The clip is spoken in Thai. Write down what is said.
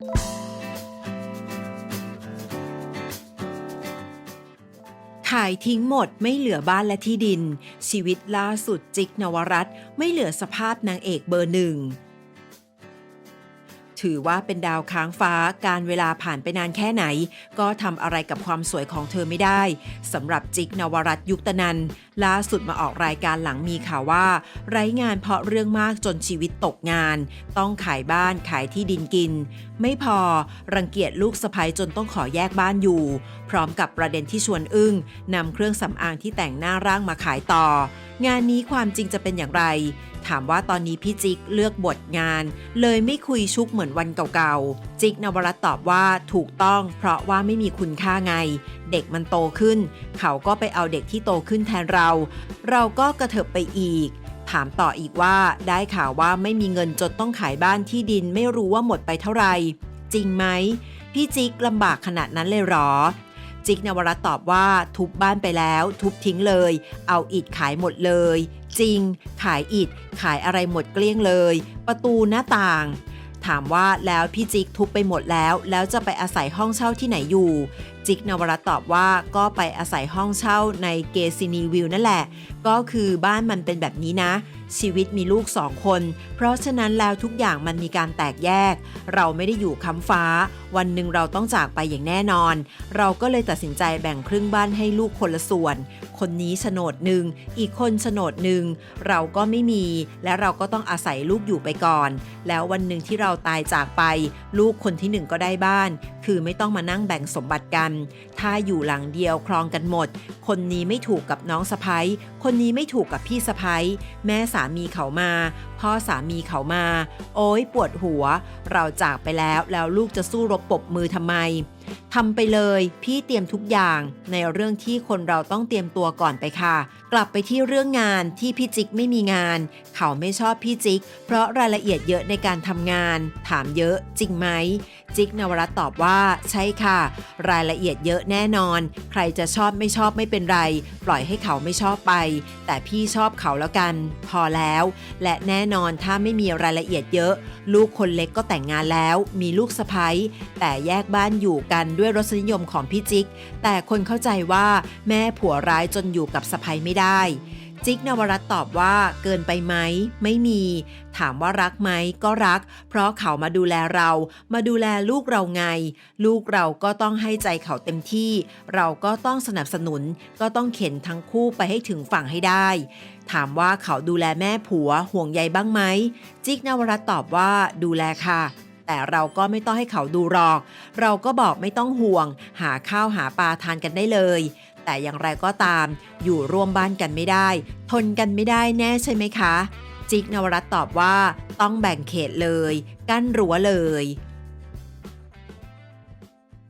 ขายทิ้งหมดไม่เหลือบ้านและที่ดิน ชีวิตล่าสุดจิกนวรัตนไม่เหลือสภาพนางเอกเบอร์หนึ่ง ถือว่าเป็นดาวค้างฟ้าการเวลาผ่านไปนานแค่ไหน ก็ทำอะไรกับความสวยของเธอไม่ได้สำหรับจิกนวรัตยุคตนันล่าสุดมาออกรายการหลังมีข่าวว่า ไร้งานเพราะเรื่องมากจนชีวิตตกงาน ต้องขายบ้านขายที่ดินกิน ไม่พอรังเกียจลูกสะใภ้จนต้องขอแยกบ้านอยู่ พร้อมกับประเด็นที่ชวนอึ้งนำเครื่องสำอางที่แต่งหน้าร่างมาขายต่อ งานนี้ความจริงจะเป็นอย่างไร ถามว่าตอนนี้พี่จิ๊กเลือกบทงาน เลยไม่คุยชุกเหมือนวันเก่าๆ จิ๊กนวรัตตอบว่าถูกต้องเพราะว่าไม่มีคุณค่าไง เด็กมันโตขึ้น เขาก็ไปเอาเด็กที่โตขึ้นแทนเรา เราก็กระเถิบไปอีก ถามต่ออีกว่าได้ข่าวว่าไม่มีเงินจนต้องขายบ้านที่ดินไม่รู้ว่าหมดไปเท่าไหร่จริงไหมพี่จิ๊กลำบากขนาดนั้นเลยหรอจิกนวรัตตอบว่าทุบบ้านไปแล้ว ทุบทิ้งเลย เอาอิฐขายหมดเลย จริง ขายอิฐ ขายอะไรหมดเกลี้ยงเลย ประตูหน้าต่าง ถามว่าแล้วพี่จิกทุบไปหมดแล้ว แล้วจะไปอาศัยห้องเช่าที่ไหนอยู่จิกนวรัตตอบว่าก็ไปอาศัยห้องเช่าในเกซินีวิวนั่นแหละ ก็คือบ้านมันเป็นแบบนี้นะ ชีวิตมีลูกสองคน เพราะฉะนั้นแล้วทุกอย่างมันมีการแตกแยก เราไม่ได้อยู่ค้ำฟ้า วันหนึ่งเราต้องจากไปอย่างแน่นอน เราก็เลยตัดสินใจแบ่งครึ่งบ้านให้ลูกคนละส่วน คนนี้โฉนดหนึ่งอีกคนโฉนดหนึ่งเราก็ไม่มี และเราก็ต้องอาศัยลูกอยู่ไปก่อน แล้ววันหนึ่งที่เราตายจากไป ลูกคนที่หนึ่งก็ได้บ้านคือไม่ต้องมานั่งแบ่งสมบัติกัน ถ้าอยู่หลังเดียวครองกันหมด คนนี้ไม่ถูกกับน้องสะพ้ยคนนี้ไม่ถูกกับพี่สะพ้ยแม่สามีเขามา พ่อสามีเขามา โอ้ยปวดหัว เราจากไปแล้วแล้วลูกจะสู้รบปบมือทำไม ทำไปเลย พี่เตรียมทุกอย่าง ในเรื่องที่คนเราต้องเตรียมตัวก่อนไปค่ะ กลับไปที่เรื่องงานที่พี่จิ๊กไม่มีงาน เขาไม่ชอบพี่จิ๊กเพราะรายละเอียดเยอะในการทำงาน ถามเยอะจริงไหมจิ๊กนวรัตตอบว่าใช่ค่ะ รายละเอียดเยอะแน่นอน ใครจะชอบไม่ชอบไม่เป็นไร ปล่อยให้เขาไม่ชอบไป แต่พี่ชอบเขาแล้วกัน พอแล้ว และแน่นอนถ้าไม่มีรายละเอียดเยอะ ลูกคนเล็กก็แต่งงานแล้ว มีลูกสะใภ้แต่แยกบ้านอยู่กันด้วยรสนิยมของพี่จิ๊ก แต่คนเข้าใจว่าแม่ผัวร้ายจนอยู่กับสะใภ้ไม่ได้ จิ๊กนวรัตตอบว่าเกินไปไหม ไม่มี ถามว่ารักไหมก็รัก เพราะเขามาดูแลเรา มาดูแลลูกเราไง ลูกเราก็ต้องให้ใจเขาเต็มที่ เราก็ต้องสนับสนุน ก็ต้องเข็นทั้งคู่ไปให้ถึงฝั่งให้ได้ถามว่าเขาดูแลแม่ผัวห่วงใยบ้างไหม จิกนวรัตตอบว่าดูแลค่ะ แต่เราก็ไม่ต้องให้เขาดูหรอก เราก็บอกไม่ต้องห่วง หาข้าวหาปลาทานกันได้เลย แต่อย่างไรก็ตาม อยู่ร่วมบ้านกันไม่ได้ ทนกันไม่ได้แน่ใช่ไหมคะ จิกนวรัตตอบว่า ต้องแบ่งเขตเลย กั้นรั้วเลย